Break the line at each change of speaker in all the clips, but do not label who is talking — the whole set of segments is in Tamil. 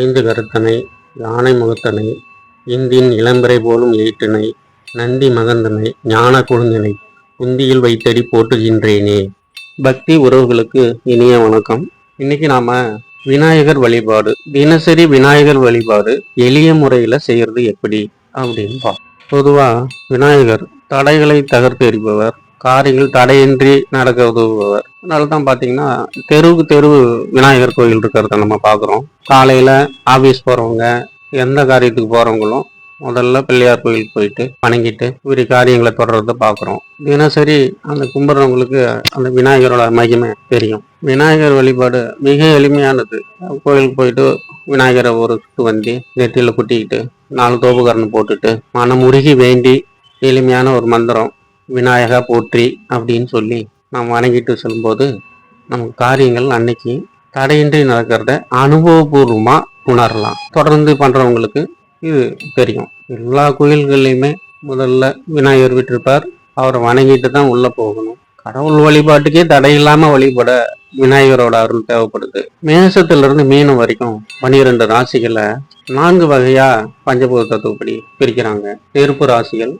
ஐந்து கருத்தனை யானை முகத்தனை இந்தின் இளம்பறை போலும் ஏற்றினை நந்தி மகந்தனை ஞான குழுந்தினை குந்தியில் வைத்தடி போற்றுகின்றேனே. பக்தி உறவுகளுக்கு இனிய வணக்கம். இன்னைக்கு நாம விநாயகர் வழிபாடு தினசரி விநாயகர் வழிபாடு எளிய முறையில செய்யறது எப்படி அப்படின்னு பார்ப்போம். பொதுவா விநாயகர் தடைகளை தகர்த்து எறிபவர் காரியங்கள் தடையின்றி நடக்க உதவுபவர். அதனால தான் பார்த்தீங்கன்னா தெருவுக்கு தெருவு விநாயகர் கோயில் இருக்கிறத நம்ம பார்க்குறோம் காலையில் ஆஃபீஸ் போகிறவங்க எந்த காரியத்துக்கு போகிறவங்களும் முதல்ல பிள்ளையார் கோயிலுக்கு போயிட்டு வணங்கிட்டு இப்படி காரியங்களை தொடர்றத பார்க்குறோம் தினசரி அந்த கும்பிட்றவங்களுக்கு அந்த விநாயகரோட மகிமை தெரியும். விநாயகர் வழிபாடு மிக எளிமையானது. கோயிலுக்கு போயிட்டு விநாயகரை ஒரு சுட்டு வந்து நெற்றியில் குட்டிக்கிட்டு நாலு தோப்புக்கரணம் போட்டுட்டு மனம் உருகி வேண்டி எளிமையான ஒரு மந்திரம் விநாயகா போற்றி அப்படின்னு சொல்லி நாம் வணங்கிட்டு செல்லும்போது நமக்கு காரியங்கள் அன்னைக்கு தடையின்றி நடக்கிறத அனுபவபூர்வமாக உணரலாம். தொடர்ந்து பண்ணுறவங்களுக்கு இது தெரியும். எல்லா கோயில்கள்லையுமே முதல்ல விநாயகர் விட்டிருப்பார். அவரை வணங்கிட்டு தான் உள்ளே போகணும். கடவுள் வழிபாட்டுக்கே தடை இல்லாமல் வழிபட விநாயகரோட அருள் தேவைப்படுது. மேசத்திலிருந்து மீனம் வரைக்கும் பனிரெண்டு ராசிகளை நான்கு வகையாக பஞ்சபூத தத்துவப்படி பிரிக்கிறாங்க. நெருப்பு ராசிகள்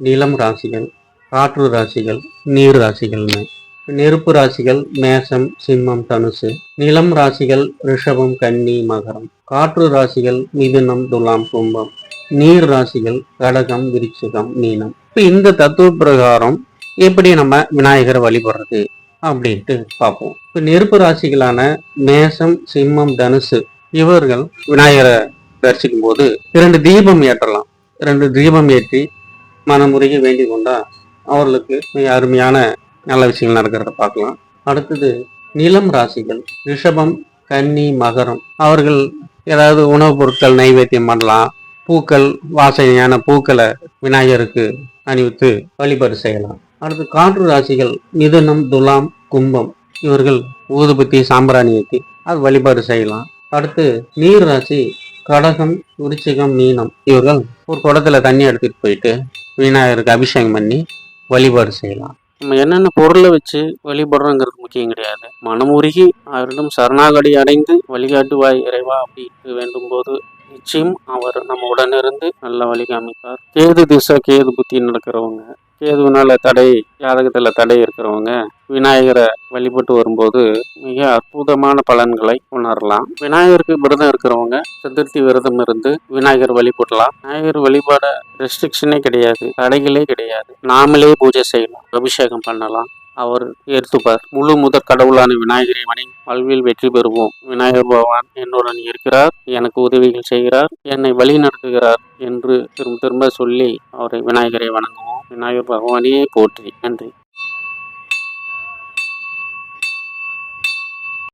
நிலம் ராசிகள் காற்று ராசிகள் நீர் ராசிகள்னு நெருப்பு ராசிகள் மேசம் சிம்மம் தனுசு. நிலம் ராசிகள் ரிஷபம் கன்னி மகரம். காற்று ராசிகள் மிதுனம் துலாம் கும்பம். நீர் ராசிகள் கடகம் விருச்சிகம் மீனம். இப்போ இந்த தத்துவ பிரகாரம் எப்படி நம்ம விநாயகரை வழிபடுறது அப்படின்ட்டு பார்ப்போம். இப்போ நெருப்பு ராசிகளான மேசம் சிம்மம் தனுசு இவர்கள் விநாயகரை தரிசிக்கும் போது இரண்டு தீபம் ஏற்றலாம். இரண்டு தீபம் ஏற்றி மனமுறையை வேண்டிக் கொண்டா அவர்களுக்கு மிக அருமையான நல்ல விஷயங்கள் நடக்கிறத பார்க்கலாம். அடுத்தது நிலம் ராசிகள். ரிஷபம் கன்னி மகரம். அவர்கள் ஏதாவது உணவுப் பொருட்கள் நைவேத்தியம் பண்ணலாம். பூக்கள் வாசனையான பூக்களை விநாயகருக்கு அணிவித்து வழிபாடு செய்யலாம். அடுத்து காற்று ராசிகள். மிதுனம் துலாம் கும்பம். இவர்கள் ஊதுபத்தி சாம்பிராணி ஏற்றி அது வழிபாடு செய்யலாம். அடுத்து நீர் ராசி. கடகம் விருச்சிகம் மீனம். இவர்கள் ஒரு குடத்துல தண்ணி எடுத்துட்டு போயிட்டு விநாயகருக்கு அபிஷேகம் பண்ணி வழிபாடு செய்யலாம். நம்ம என்னென்ன பொருளை வச்சு வழிபடுறோங்கிறது முக்கியம் கிடையாது. மனமுருகி அவரிடம் சரணாகடி அடைந்து வழிகாட்டுவாய் இறைவா அப்படி வேண்டும் போது நிச்சயம் அவர் நம்ம உடனிருந்து நல்ல வழி காமிப்பார். கேது திசை கேது புத்தி நடக்கிறவங்க கேதுவினால தடை ஜாதகத்தில் தடை இருக்கிறவங்க விநாயகரை வழிபட்டு வரும்போது மிக அற்புதமான பலன்களை உணரலாம். விநாயகருக்கு விரதம் இருக்கிறவங்க சதுர்த்தி விரதம் இருந்து விநாயகர் வழிபடலாம். விநாயகர் வழிபாட ரெஸ்ட்ரிக்ஷனே கிடையாது தடைகளே கிடையாது. நாமளே பூஜை செய்யலாம் அபிஷேகம் பண்ணலாம். அவர் ஏற்றுப்பார் முழு முதற் கடவுளான விநாயகரை வணங்கி வாழ்வில் வெற்றி பெறுவோம். விநாயகர் பகவான் என்னுடன் இருக்கிறார் எனக்கு உதவிகள் செய்கிறார் என்னை வழி நடத்துகிறார் என்று திரும்ப திரும்ப சொல்லி அவரை விநாயகரை வணங்குவோம். விநாயகர் பகவானே போற்றி நன்றி.